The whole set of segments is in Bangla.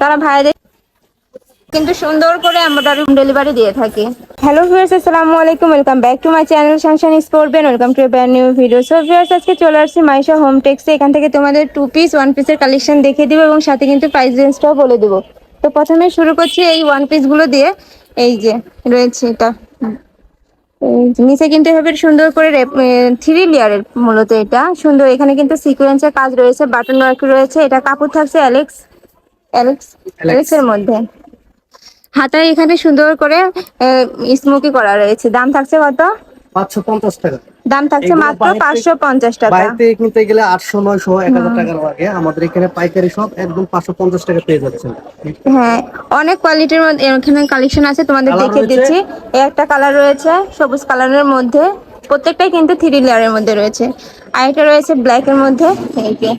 তারা ভাইদের কিন্তু সুন্দর করে আমরা রুম ডেলিভারি দিয়ে থাকি। হ্যালো ভিউয়ার্স আসসালামু আলাইকুম। Welcome back to my channel Sunshine Sport Ben welcome to brand new video so viewers আজকে চলে আসছি মাইশা হোম টেক্সে এখান থেকে তোমাদের টু পিস ওয়ান পিসের কালেকশন দেখে দিব এবং সাথে কিন্তু প্রাইস রেঞ্জটাও বলে দেবো। তো প্রথমে শুরু করছি এই ওয়ান পিসগুলো দিয়ে। এই যে রয়েছে এটা। নিচে কিন্তু এভাবে সুন্দর করে থ্রি লেয়ারের মূলত এটা। সুন্দর, এখানে কিন্তু সিকোয়েন্সের কাজ রয়েছে বাটন ওয়ার্ক রয়েছে। এটা কাপড় থাকছে অ্যালেক্স অ্যালেক্স মধ্যে। হাতায় এখানে সুন্দর করে স্মোকি করা রয়েছে। দাম থাকছে কত? টাকা। দাম থাকছে মাত্র টাকা। বাইরে কিনতে গেলে আটশো নয়শো এক হাজার লাগে। আমাদের এখানে পাইকারি সব একদম পাঁচশো পঞ্চাশ টাকা পেয়ে যাচ্ছেন। হ্যাঁ অনেক কোয়ালিটির মধ্যে এখানে কালেকশন আছে তোমাদের দিচ্ছি। এই একটা কালার রয়েছে সবুজ কালারের মধ্যে। প্রত্যেকটাই কিন্তু থ্রি লেয়ারের মধ্যে রয়েছে। আর এটা রয়েছে ব্ল্যাক এর মধ্যে। এই যে।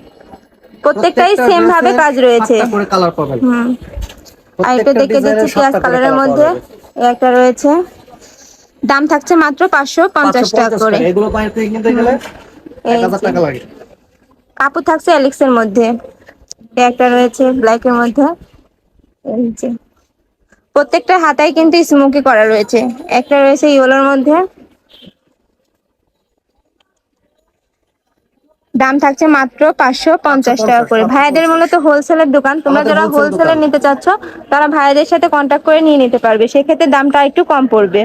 প্রত্যেকটাই প্রত্যেকটা সেম ভাবে কাজ রয়েছে। করে কালার পাবেন। হুম। আর এটা দেখে দিচ্ছি পেঁয়াজ কালারের মধ্যে। একটা রয়েছে। দাম থাকছে মাত্র পাঁচশো পঞ্চাশ 550 টাকা করে। এগুলো বাইরে কিনতে গেলে। টাকা লাগে। কাপড় থাকছে অ্যালেক্স এর মধ্যে। একটা রয়েছে ব্ল্যাক এর মধ্যে। এই যে। প্রত্যেকটা হাতায় কিন্তু স্মোকি করা রয়েছে। একটা রয়েছে ইয়েলোর মধ্যে। দাম থাকছে মাত্র পাঁচশো পঞ্চাশ টাকা করে। ভাইয়াদের মূলত হোলসেলের দোকান। তোমরা যারা wholesale হোলসেলে নিতে চাচ্ছ তারা ভাইয়াদের সাথে কন্ট্যাক্ট করে নিয়ে নিতে পারবে। সেক্ষেত্রে দামটা একটু কম পড়বে।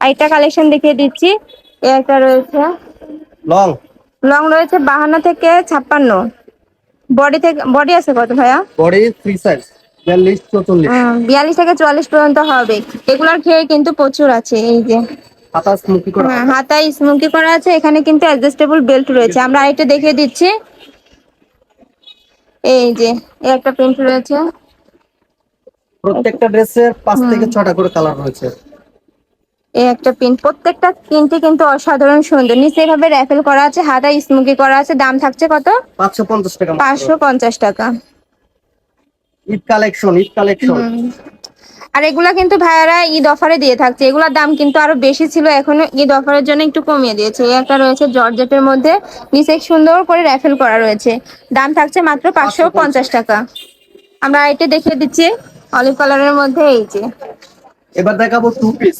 আরেকটা কালেকশন দেখিয়ে দিচ্ছি। একটা রয়েছে। লং। লং রয়েছে বাহান্ন থেকে ছাপ্পান্ন। বডি থেকে বডি আছে কত ভাইয়া? বডি ফ্রি সাইজ বিয়াল্লিশ থেকে চুয়াল্লিশ পর্যন্ত হবে। এগুলার খেয়ে কিন্তু প্রচুর আছে এই যে। হাতা স্মুকি করা হ্যাঁ, স্মোকি করা আছে এখানে কিন্তু অ্যাডজাস্টেবল বেল্ট রয়েছে। আমরা আরেকটা দেখিয়ে দিচ্ছি। এই যে এই একটা প্রিন্ট রয়েছে। প্রত্যেকটা ড্রেসের পাঁচ থেকে ছটা করে কালার রয়েছে। এই একটা প্রিন্ট প্রত্যেকটা প্রিন্টই কিন্তু অসাধারণ সুন্দর। নিচে এভাবে র্যাফেল করা আছে হাতায় স্মুকি করা আছে দাম থাকছে কত? পাঁচশো পঞ্চাশ টাকা। পাঁচশো পঞ্চাশ টাকা। Eid collection Eid collection. আর এগুলা কিন্তু ভাইয়ারা ঈদ অফারে দিয়ে থাকছে। এগুলার দাম কিন্তু আরও বেশি ছিল এখনও ঈদ অফারের জন্য একটু কমিয়ে দিয়েছে। একটা রয়েছে জর্জেটের মধ্যে নিচে সুন্দর করে র্যাফেল করা রয়েছে। দাম থাকছে মাত্র পাঁচশো পঞ্চাশ টাকা। আমরা এটা দেখিয়ে দিচ্ছি অলিভ কালারের মধ্যে এই যে। এবার দেখাবো টু পিস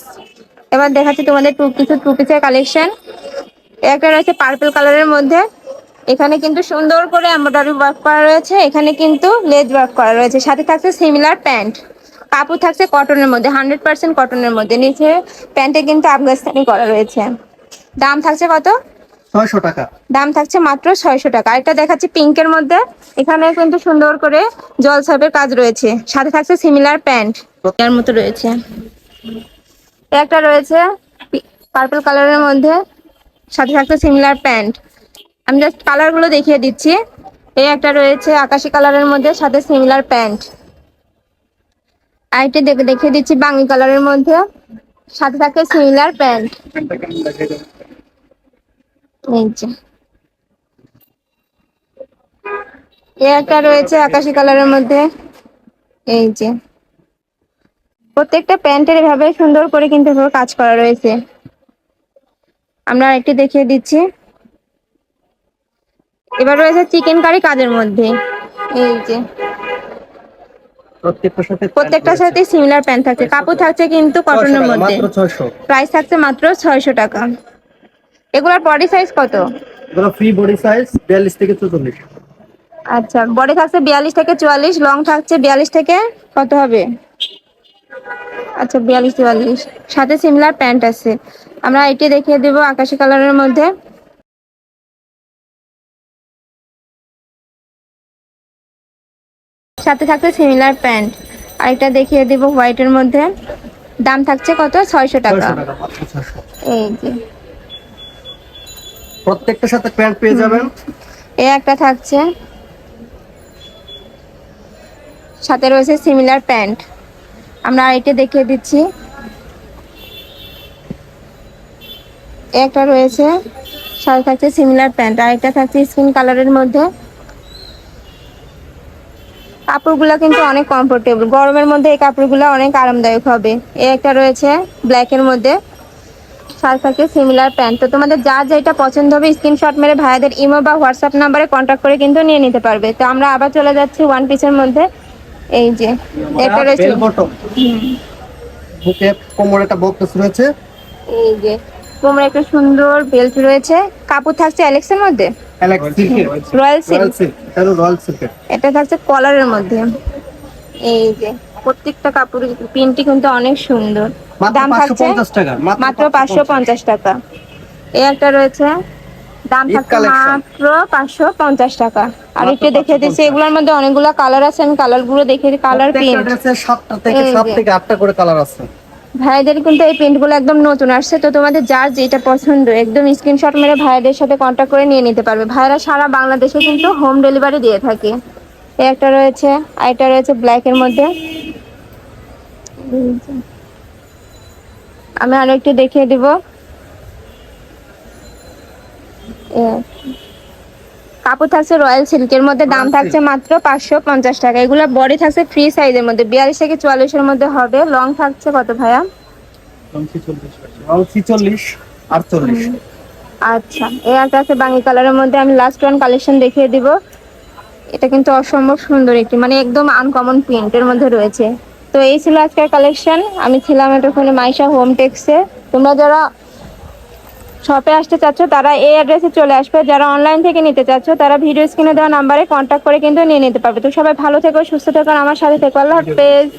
এবার দেখাচ্ছি তোমাদের টু কিছু টু পিসের কালেকশন একটা রয়েছে পার্পল কালারের মধ্যে। এখানে কিন্তু সুন্দর করে এমব্রয়ডারি ওয়ার্ক করা রয়েছে। এখানে কিন্তু লেজ ওয়ার্ক করা রয়েছে। সাথে থাকছে সিমিলার প্যান্ট কাপড় থাকছে কটনের মধ্যে হান্ড্রেড পার্সেন্ট কটনের মধ্যে। নিচে প্যান্টে কিন্তু আফগানিস্তানি করা রয়েছে। দাম থাকছে কত? ছয়শো টাকা। দাম থাকছে মাত্র ছয়শো টাকা। আরেকটা দেখাচ্ছি পিঙ্কের মধ্যে। এখানে কিন্তু সুন্দর করে জল ছাপের কাজ রয়েছে। সাথে থাকছে সিমিলার প্যান্ট। এর মতো রয়েছে। একটা রয়েছে পার্পল কালারের মধ্যে। সাথে থাকছে সিমিলার প্যান্ট। আমি জাস্ট কালারগুলো দেখিয়ে দিচ্ছি। এই একটা রয়েছে আকাশি কালারের মধ্যে সাথে সিমিলার প্যান্ট। আরেকটা দেখে, দেখিয়ে দিচ্ছি বাঙ্গি কালারের মধ্যে। সাথে থাকে সিমিলার প্যান্ট। একটা রয়েছে আকাশি কালারের মধ্যে। এই যে। প্রত্যেকটা প্যান্টের এভাবে সুন্দর করে কিন্তু কাজ করা রয়েছে। আমরা একটি দেখিয়ে দিচ্ছি। এবার রয়েছে চিকেন কারি কাজের মধ্যে। এই যে। প্রত্যেকটার সাথে প্রত্যেকটার সাথে সিমিলার প্যান্ট থাকছে কাপড় থাকছে কিন্তু কটনের মধ্যে। প্রাইস থাকছে মাত্র ছয়শো টাকা। এগুলার বডি সাইজ কত? এগুলো ফ্রি বডি সাইজ বিয়াল্লিশ থেকে চৌচল্লিশ আচ্ছা বডি থাকছে বিয়াল্লিশ থেকে চুয়াল্লিশ লং থাকছে বিয়াল্লিশ থেকে কত হবে? আচ্ছা বিয়াল্লিশ চুয়াল্লিশ। সাথে সিমিলার প্যান্ট আছে। আমরা এটি দেখিয়ে দেব আকাশি কালারের মধ্যে। সাথে থাকছে সিমিলার প্যান্ট আরেকটা দেখিয়ে দেব হোয়াইটের মধ্যে। দাম থাকছে কত? ছয়শো টাকা। এই যে। প্রত্যেকটার সাথে প্যান্ট পেয়ে যাবেন। এ একটা থাকছে। সাথে রয়েছে সিমিলার প্যান্ট আমরা এটা দেখিয়ে দিচ্ছি। এ একটা রয়েছে। সাথে থাকছে সিমিলার প্যান্ট আর একটা থাকছে স্কিন কালারের মধ্যে। কাপড়গুলো কিন্তু অনেক কমফোর্টেবল গরমের মধ্যে এই কাপড়গুলো অনেক আরামদায়ক হবে। এ একটা রয়েছে ব্ল্যাকের মধ্যে। সাথে থাকে সিমিলার প্যান্ট তো তোমাদের যা যেটা পছন্দ হবে স্ক্রিনশট মেরে ভাইয়াদের ইমো বা হোয়াটসঅ্যাপ নাম্বারে কন্ট্যাক্ট করে কিন্তু নিয়ে নিতে পারবে। তো আমরা আবার চলে যাচ্ছি ওয়ান পিসের মধ্যে। এই যে এটা রয়েছে বুকে কোমরে একটা বক্স রয়েছে। এই যে তোমার একটা সুন্দর বেল্ট রয়েছে। কাপড় থাকছে অ্যালেক্সের মধ্যে? রয়্যাল সিল্ক এটা থাকছে কলারের মধ্যে। এই যে প্রত্যেকটা কাপড়ের প্রিন্টটি কিন্তু অনেক সুন্দর। দাম থাকছে মাত্র পাঁচশো পঞ্চাশ। টাকা। এই একটা রয়েছে। দাম থাকছে মাত্র পাঁচশো পঞ্চাশ টাকা। আর একটু দেখে দিচ্ছি এগুলোর মধ্যে অনেকগুলো কালার আছে আমি কালারগুলো দেখে কালার প্রিন্ট সাতটা থেকে সাত থেকে আটটা করে কালার আছে। ভাইদের কিন্তু এই প্রিন্টগুলো একদম নতুন আসছে। তো তোমাদের যার যেটা পছন্দ, একদম স্ক্রিনশট মেরে ভাইদের সাথে কন্ট্যাক্ট করে নিয়ে নিতে পারবে। ভাইরা সারা বাংলাদেশে কিন্তু হোম ডেলিভারি দিয়ে থাকে। এই একটা রয়েছে, আর এটা রয়েছে ব্ল্যাক এর মধ্যে। আমি আরও একটু দেখিয়ে দিব। কাপড় থাকছে রয়্যাল সিল্কের মধ্যে দাম থাকছে মাত্র পাঁচশো পঞ্চাশ টাকা। এগুলো বডি থাকছে ফ্রি সাইজের মধ্যে বিয়াল্লিশ থেকে চুয়াল্লিশের মধ্যে হবে। লং থাকছে কত ভাইয়া? আচ্ছা এই একটা আছে বাঙ্গি কালারের মধ্যে আমি লাস্ট ওয়ান কালেকশন দেখিয়ে দিব। এটা কিন্তু অসম্ভব সুন্দর একটি মানে একদম আনকমন প্রিন্টের মধ্যে রয়েছে। তো এই ছিল আজকের কালেকশন আমি ছিলাম মাইশা হোম টেক্সে। তোমরা যারা শপে আসতে চাচ্ছ, তারা এই অ্যাড্রেসে চলে আসবে। যারা অনলাইন থেকে নিতে চাচ্ছ, তারা ভিডিও স্ক্রিনে দেওয়া নাম্বারে কন্ট্যাক্ট করে কিন্তু নিয়ে নিতে পারবে। তো সবাই ভালো থেকো, সুস্থ থেকো আমার সাথে থেকো। আল্লাহ হাফেজ।